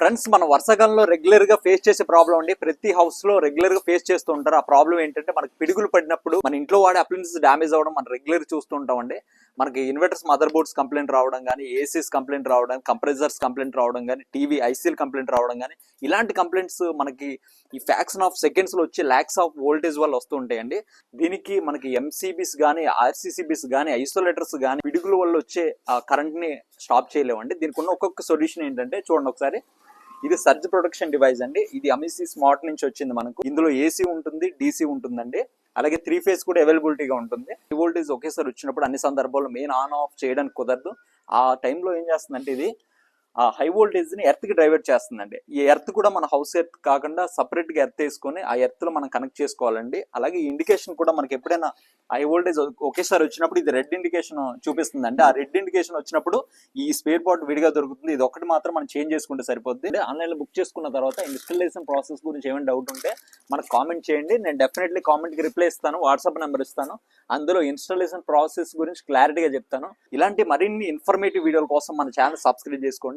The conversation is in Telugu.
ఫ్రెండ్స్ మన వర్షాకాలంలో రెగ్యులర్గా ఫేస్ చేసే ప్రాబ్లం అండి. ప్రతి హౌస్లో రెగ్యులర్గా ఫేస్ చేస్తూ ఉంటారు. ఆ ప్రాబ్లం ఏంటంటే మనకి పిడుగులు పడినప్పుడు మన ఇంట్లో వాడే అప్లయన్సెస్ డ్యామేజ్ అవ్వడం మనం రెగ్యులర్ చూస్తూ ఉంటాం అండి. మనకి ఇన్వర్టర్స్ మదర్ బోర్డ్స్ కంప్లైంట్ రావడం కానీ ఏసీస్ కంప్లైంట్ రావడం కంప్రెసర్స్ కంప్లైంట్ రావడం కానీ టీవీ ఐసీఎల్ కంప్లైంట్ రావడం కానీ ఇలాంటి కంప్లైంట్స్ మనకి ఈ ఫ్యాక్షన్ ఆఫ్ సెకండ్స్లో వచ్చే ల్యాక్స్ ఆఫ్ వోల్టేజ్ వల్ల వస్తూ ఉంటాయండి దీనికి మనకి ఎంసీబీస్ కానీ ఆర్సీసీబీస్ కానీ ఐసోలేటర్స్ కానీ పిడుగుల వల్ల వచ్చే కరెంట్ని కరెంట్ని స్టాప్ చేయలేమండి. దీనికి ఉన్న ఒక్కొక్క సొల్యూషన్ ఏంటంటే చూడండి ఒకసారి. ఇది సర్జ్ ప్రొడక్షన్ డివైస్ అండి. ఇది అమిసి స్మార్ట్ నుంచి వచ్చింది మనకు. ఇందులో ఏసీ ఉంటుంది డీసీ ఉంటుందండి. అలాగే త్రీ ఫేజ్ కూడా అవైలబిలిటీగా ఉంటుంది. హై వోల్టేజ్ ఒకేసారి వచ్చినప్పుడు అన్ని సందర్భాల్లో మెయిన్ ఆన్ ఆఫ్ చేయడానికి కుదరదు. ఆ టైంలో ఏం చేస్తుందంటే ఇది ఆ హై వోల్టేజ్ని ఎర్త్కి డైవర్ట్ చేస్తుందండి. ఈ ఎర్త్ కూడా మన హౌస్ ఎర్త్ కాకుండా సపరేట్గా ఎర్త్ వేసుకొని ఆ ఎర్త్లో మనం కనెక్ట్ చేసుకోవాలండి. అలాగే ఈ ఇండికేషన్ కూడా మనకి ఎప్పుడైనా హై వోల్టేజ్ ఒకేసారి వచ్చినప్పుడు ఇది రెడ్ ఇండికేషన్ చూపిస్తుంది ఆ రెడ్ ఇండికేషన్ వచ్చినప్పుడు ఈ స్పేర్ పార్ట్ విడిగా దొరుకుతుంది. ఇది ఒకటి మాత్రం మనం చేంజ్ చేసుకుంటే సరిపోద్ది. ఆన్లైన్లో బుక్ చేసుకున్న తర్వాత ఇన్స్టలేషన్ ప్రాసెస్ గురించి ఏమైనా డౌట్ ఉంటే మనకు కామెంట్ చేయండి. నేను డెఫినెట్లీ కామెంట్కి రిప్లై ఇస్తాను. వాట్సాప్ నెంబర్ ఇస్తాను. అందులో ఇన్స్టాలేషన్ ప్రాసెస్ గురించి క్లారిటీగా చెప్తాను. ఇలాంటి మరిన్ని ఇన్ఫర్మేటివ్ వీడియోల కోసం మన ఛానల్ సబ్స్క్రైబ్ చేసుకోండి.